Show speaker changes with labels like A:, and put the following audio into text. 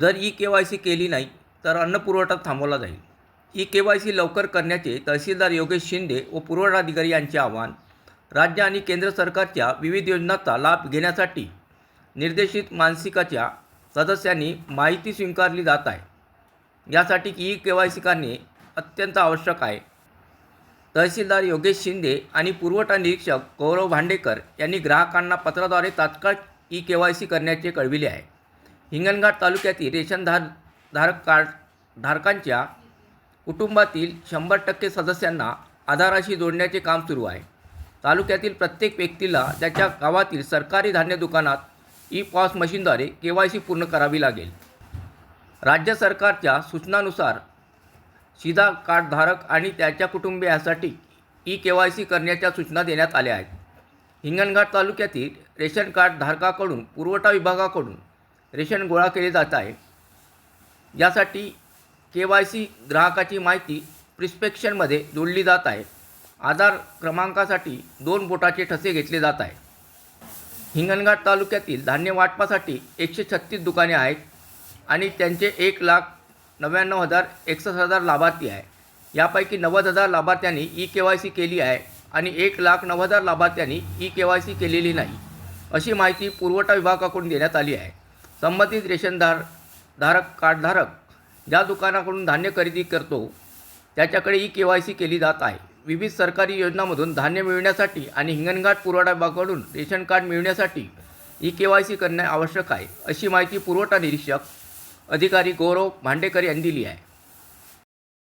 A: जर E K Y C केली नाही तर अन्न पुरवठा थांबवला जाईल. ई के वाय सी लवकर करण्याचे तहसीलदार योगेश शिंदे व पुरवठा अधिकारी यांचे आवाहन राज्य आणि केंद्र सरकारच्या विविध योजनांचा लाभ घेण्यासाठी निर्देशित मानसिकाच्या सदस्यांनी माहिती स्वीकारली जात आहे. यासाठी ई के वाय सी करणे अत्यंत आवश्यक आहे. तहसीलदार योगेश शिंदे आणि पुरवठा निरीक्षक गौरव भांडेकर यांनी ग्राहकांना पत्राद्वारे तात्काळ ई के वाय सी करण्याचे कळविले आहे. हिंगणघाट तालुक्यातील रेशन धार धारक कार्ड धारकांच्या कुटुंबातील शंभर टक्के सदस्यांना आधाराशी जोडण्याचे काम सुरू आहे. तालुक्यातील प्रत्येक व्यक्तीला त्याच्या गावातील सरकारी धान्य दुकानात ई पॉस मशीनद्वारे के वाय सी पूर्ण करावी लागेल. राज्य सरकारच्या सूचनानुसार सीधा कार्डधारक आणि त्याच्या कुटुंबियासाठी ई के वाय सी करण्याच्या सूचना देण्यात आल्या आहेत. हिंगणघाट तालुक्यातील रेशन कार्ड धारकाकडून पुरवठा विभागाकडून रेशन गोळा केले जात आहे. यासाठी के वाय सी ग्राहकाची माहिती प्रिस्पेक्शनमध्ये जोडली जात आहे. आधार क्रमांकासाठी दोन बोटाचे ठसे घेतले जात आहे. हिंगणघाट तालुक्यातील धान्य वाटपासाठी एकशे छत्तीस दुकाने आहेत आणि त्यांचे एक लाख नव्याण्णव हजार एकसष्ट हजार लाभार्थी आहे. यापैकी नव्वद हजार लाभार्थ्यांनी ई के वाय सी केली आहे आणि एक लाख नव्वद हजार लाभार्थ्यांनी ई के वाय सी केलेली नाही अशी माहिती पुरवठा विभागाकडून देण्यात आली आहे. संबंधित रेशनधार धारक कार्डधारक ज्या दुकानाकडून धान्य खरेदी करतो त्याच्याकडे ई के वाय सी केली जात आहे. विविध सरकारी योजनांमधून धान्य मिळवण्यासाठी आणि हिंगणघाट पुरवठा विभागाकडून रेशन कार्ड मिळवण्यासाठी ई के वाय सी करणे आवश्यक आहे अशी माहिती पुरवठा निरीक्षक अधिकारी गौरव भांडेकर यांनी दिली आहे.